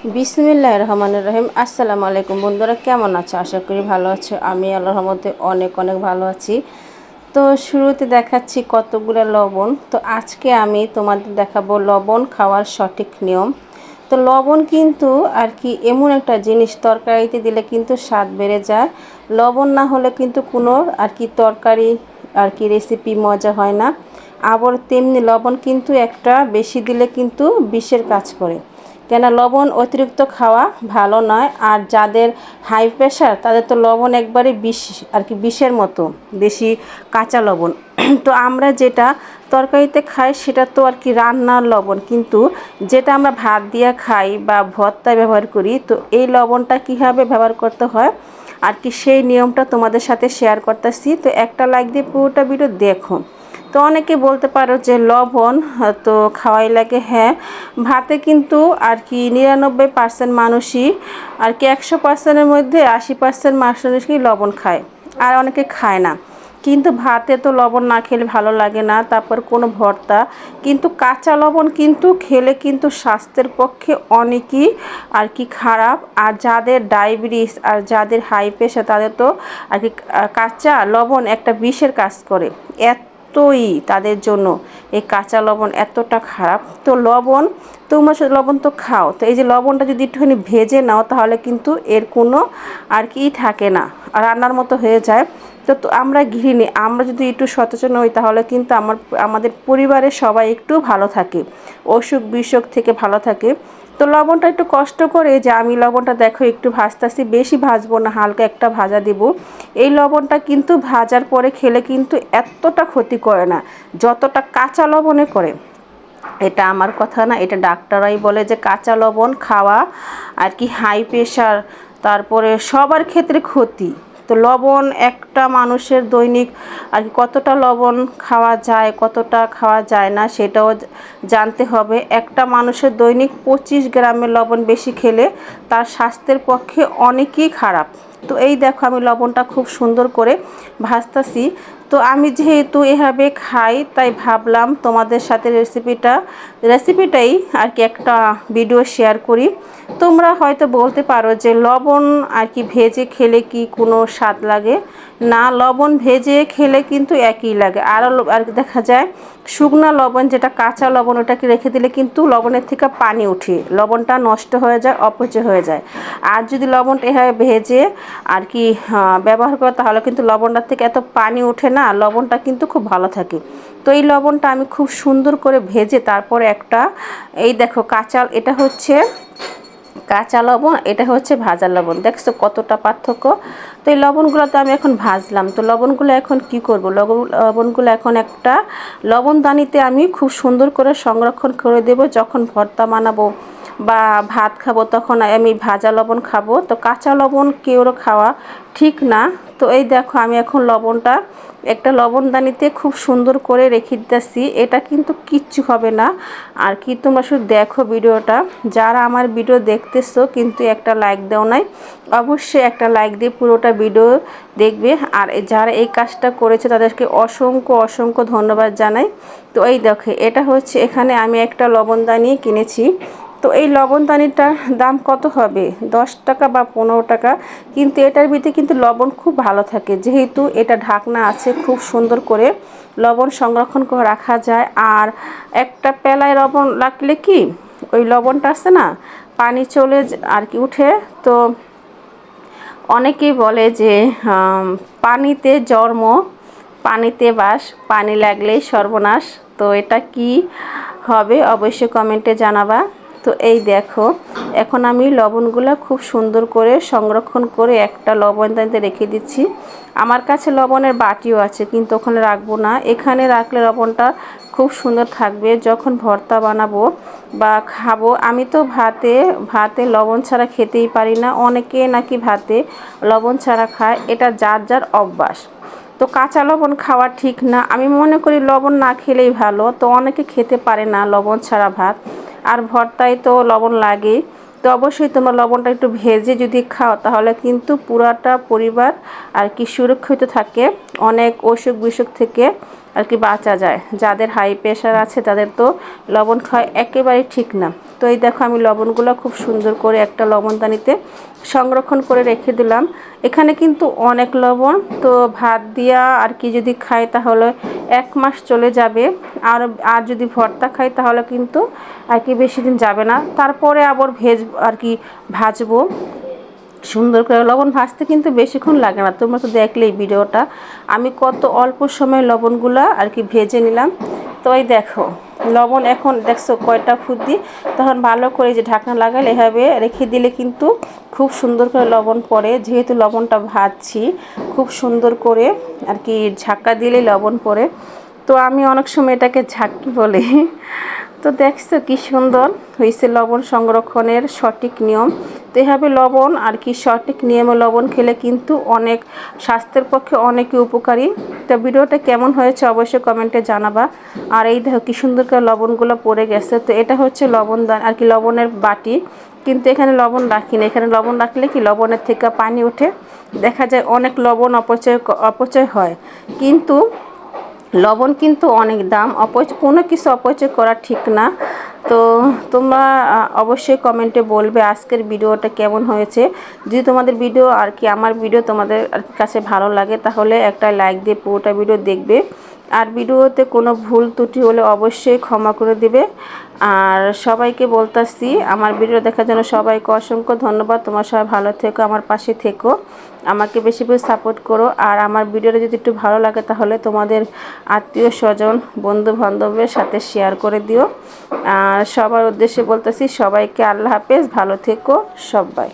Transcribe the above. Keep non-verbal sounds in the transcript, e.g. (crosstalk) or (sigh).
বিসমিল্লাহ রহমান রহিম। আসসালামু আলাইকুম বন্ধুরা, কেমন আছো? আশা করি ভালো আছো। আমি আল্লাহর মধ্যে অনেক অনেক ভালো আছি। তো শুরুতে দেখাচ্ছি কতগুলো লবণ। তো আজকে আমি তোমাদের দেখাবো লবণ খাওয়ার সঠিক নিয়ম। তো লবণ কিন্তু আর কি এমন একটা জিনিস, তরকারিতে দিলে কিন্তু স্বাদ বেড়ে যায়। লবণ না হলে কিন্তু কোনো আর কি তরকারি আর কি রেসিপি মজা হয় না। আবার তেমনি লবণ কিন্তু একটা বেশি দিলে কিন্তু বিষের কাজ করে। কেন লবণ অতিরিক্ত খাওয়া ভালো নয়, আর যাদের হাই প্রেশার তাদের তো লবণ একবারে বিষ, আর কি বিষের মতো, বেশি কাঁচা লবণ। (clears throat) তো আমরা যেটা তরকারিতে খাই সেটা তো আর কি রান্নার লবণ, কিন্তু যেটা আমরা ভাত দিয়ে খাই বা ভর্তায় ব্যবহার করি, তো এই লবণটা কীভাবে ব্যবহার করতে হয়, আর কি সেই নিয়মটা তোমাদের সাথে শেয়ার করতেছি। তো একটা লাইক দিয়ে পুরোটা ভিডিও দেখো। তো অনেকে বলতে পারো যে লবণ, তো খাওয়াই লাগে হ্যাঁ। ভাতে কিন্তু আর কি নিরানব্বই পার্সেন্ট মানুষই আর কি একশো পার্সেন্টের মধ্যে আশি পার্সেন্ট মানুষই লবণ খায় আর অনেকে খায় না। কিন্তু ভাতে তো লবণ না খেলে ভালো লাগে না, তারপর কোনো ভর্তা। কিন্তু কাঁচা লবণ কিন্তু খেলে কিন্তু স্বাস্থ্যের পক্ষে অনেকই আর কি খারাপ। আর যাদের ডায়াবেটিস আর যাদের হাই প্রেশার তাদের তো আর কি কাঁচা লবণ একটা বিষের কাজ করে। এত এতই তাদের জন্য এই কাঁচা লবণ এতটা খারাপ। তো লবণ তোমরা লবণ তো খাও। তো এই যে লবণটা যদি একটুখানি ভেজে নাও তাহলে কিন্তু এর কোনো আর কি থাকে না। রান্নার মতো হয়ে যায়। তো আমরা গৃহিণী, আমরা যদি একটু সচেতন হই তাহলে কিন্তু আমার, আমাদের পরিবারের সবাই একটু ভালো থাকে, অসুখ বিসুখ থেকে ভালো থাকে। তো লবণটা একটু কষ্ট করে যে আমি লবণটা দেখো একটু ভাজতেছি, বেশি ভাজবো না, হালকা একটা ভাজা দিব। এই লবণটা কিন্তু ভাজার পরে খেলে কিন্তু এতটা ক্ষতি করে না, যতটা কাঁচা লবণে করে। এটা আমার কথা না, এটা ডাক্তাররাই বলে যে কাঁচা লবণ খাওয়া আর কি হাই প্রেশার তারপরে সবার ক্ষেত্রে ক্ষতি। তো লবণ একটা মানুষের দৈনিক আর কি কতটা লবণ খাওয়া যায়, কতটা খাওয়া যায় না সেটাও জানতে হবে। একটা মানুষের দৈনিক পঁচিশ গ্রামের লবণ বেশি খেলে তার স্বাস্থ্যের পক্ষে অনেকই খারাপ। তো এই দেখো আমি লবণটা খুব সুন্দর করে ভাজতাছি। তো আমি যেহেতু এভাবে খাই, তাই ভাবলাম তোমাদের সাথে রেসিপিটা রেসিপিটাই আর কি একটা ভিডিও শেয়ার করি। তোমরা হয়তো বলতে পারো যে লবণ আর কি ভেজে খেলে কি কোনো স্বাদ লাগে? না, লবণ ভেজে খেলে কিন্তু একই লাগে। আরও আর দেখা যায়, শুকনা লবণ যেটা কাঁচা লবণ ওটাকে রেখে দিলে কিন্তু লবণের থেকে পানি উঠে। লবণটা নষ্ট হয়ে যায়, অপচয় হয়ে যায়। আর যদি লবণটা এভাবে ভেজে আর কি ব্যবহার করে, তাহলে কিন্তু লবণটার থেকে এত পানি ওঠে না লবণটা কিন্তু খুব ভালো থাকে। তো এই লবণটা আমি খুব সুন্দর করে ভেজে তারপরে একটা, এই দেখো কাঁচা, এটা হচ্ছে কাঁচা লবণ, এটা হচ্ছে ভাজা লবণ। দেখছ কতটা পার্থক্য? তো এই লবণগুলো তো আমি এখন ভাজলাম। তো লবণগুলো এখন কি করব? লবণগুলো এখন একটা লবণদানিতে আমি খুব সুন্দর করে সংরক্ষণ করে দেব। যখন ভর্তা বানাবো বা ভাত খাব তখন আমি ভাজা লবণ খাব। তো কাঁচা লবণ কেউ খাওয়া ঠিক না। তো এই দেখো, আমি এখন লবণটা একটা লবণদানিতে খুব সুন্দর করে রেখে দিতেছি। এটা কিন্তু কিচ্ছু হবে না। আর কি তোমরা শুধু দেখো ভিডিওটা। যারা আমার ভিডিও দেখতেছো, কিন্তু একটা লাইক দেও নাই, অবশ্যই একটা লাইক দিয়ে পুরোটা ভিডিও দেখবে। আর যারা এই কাজটা করেছে, তাদেরকে অসংখ্য অসংখ্য ধন্যবাদ জানাই। তো এই দেখো, এটা হচ্ছে এখানে আমি একটা লবণদানি কিনেছি। তো এই লবণদানিটার দাম কত হবে? দশ টাকা বা পনেরো টাকা। কিন্তু এটার ভিতরে কিন্তু লবণ খুব ভালো থাকে। যেহেতু এটা ঢাকনা আছে, খুব সুন্দর করে লবণ সংরক্ষণ করে রাখা যায়। আর একটা পেলায় লবণ রাখলে কি ওই লবণটা আছে না, পানি চলে আর কি উঠে। তো অনেকেই বলে যে পানিতে জন্ম, পানিতে বাস, পানি লাগলেই সর্বনাশ। তো এটা কি হবে অবশ্যই কমেন্টে জানাবা। তো এই দেখো, এখন আমি লবণগুলো খুব সুন্দর করে সংরক্ষণ করে একটা লবণ দানিতে রেখে দিচ্ছি। আমার কাছে লবণের বাটিও আছে, কিন্তু ওখানে রাখব না। এখানে রাখলে লবণটা খুব সুন্দর থাকবে যখন ভর্তা বানাবো বা খাব। আমি তো ভাতে ভাতে লবণ ছাড়া খেতেই পারি না। অনেকে নাকি ভাতে লবণ ছাড়া খায়, এটা যার যার অভ্যাস। তো কাঁচা লবণ খাওয়া ঠিক না। আমি মনে করি লবণ না খেলেই ভালো। তো অনেকে খেতে পারে না লবণ ছাড়া ভাত। আর ভর্তায় তো লবণ লাগে তো অবশ্যই তোমরা লবণটা একটু ভেজে যদি খাও, তাহলে কিন্তু পুরাটা পরিবার আর কি সুরক্ষিত থাকে। অনেক অসুখ বিসুখ থেকে আর কি বাঁচা যায়। যাদের হাই প্রেশার আছে, তাদের তো লবণ খাওয়া একেবারেই ঠিক না। তো এই দেখো আমি লবণগুলো খুব সুন্দর করে একটা লবণদানিতে সংরক্ষণ করে রেখে দিলাম। এখানে কিন্তু অনেক লবণ। তো ভাত দিয়া আর কি যদি খাই, তাহলে এক মাস চলে যাবে। আর আর যদি ভর্তা খাই তাহলে কিন্তু আর কি বেশি দিন যাবে না। তারপরে আবার ভেজ আর কি ভাজবো। সুন্দর করে লবণ ভাজতে কিন্তু বেশিক্ষণ লাগে না। তোমরা তো দেখলে এই ভিডিওটা। আমি কত অল্প সময় লবণগুলো আর কি ভেজে নিলাম। তো এই দেখো, লবণ এখন দেখছ কয়টা ফুদি তখন ভালো করে যে ঢাকনা লাগালে এভাবে রেখে দিলে কিন্তু খুব সুন্দর করে লবণ পড়ে। যেহেতু লবণটা ভাজছি, খুব সুন্দর করে আর কি ঝাঁকা দিলে লবণ পড়ে। তো আমি অনেক সময় এটাকে ঝাঁকি বলি। তো দেখছ কি সুন্দর হয়েছে লবণ সংরক্ষণের সঠিক নিয়ম। তো এভাবে লবণ আর কি সঠিক নিয়মে লবণ খেলে কিন্তু অনেক স্বাস্থ্যের পক্ষে অনেকই উপকারী। তো ভিডিওটা কেমন হয়েছে অবশ্যই কমেন্টে জানাবা। আর এই দেখো কি সুন্দর করে লবণগুলো পড়ে গেছে। তো এটা হচ্ছে লবণ আর কি লবণের বাটি। কিন্তু এখানে লবণ রাখি না। এখানে লবণ রাখলে কি লবণের থেকে পানি ওঠে। দেখা যায় অনেক লবণ অপচয় অপচয় হয়। কিন্তু লবণ কিন্তু অনেক দাম অপচয় কোনো কিছু অপচয় করা ঠিক না। তো তোমরা অবশ্যই কমেন্টে বলবে আজকের ভিডিওটা কেমন হয়েছে। যদি তোমাদের ভিডিও আর কি, আমার ভিডিও তোমাদের কাছে ভালো লাগে, তাহলে একটা লাইক দিয়ে পুরোটা ভিডিও দেখবে। আর ভিডিওতে কোনো ভুল ত্রুটি হলে অবশ্যই ক্ষমা করে দেবে। আর সবাইকে বলতেছি, আমার ভিডিও দেখার জন্য সবাইকে অসংখ্য ধন্যবাদ। তোমার সবাই ভালো থেকো, আমার পাশে থেকো। আমাকে বেশি বেশি সাপোর্ট করো। আর আমার ভিডিওটা যদি একটু ভালো লাগে তাহলে তোমাদের আত্মীয় স্বজন বন্ধু বান্ধবের সাথে শেয়ার করে দিও। আর সবার উদ্দেশ্যে বলতেছি, সবাইকে আল্লাহ হাফেজ, ভালো থেকো সবাই।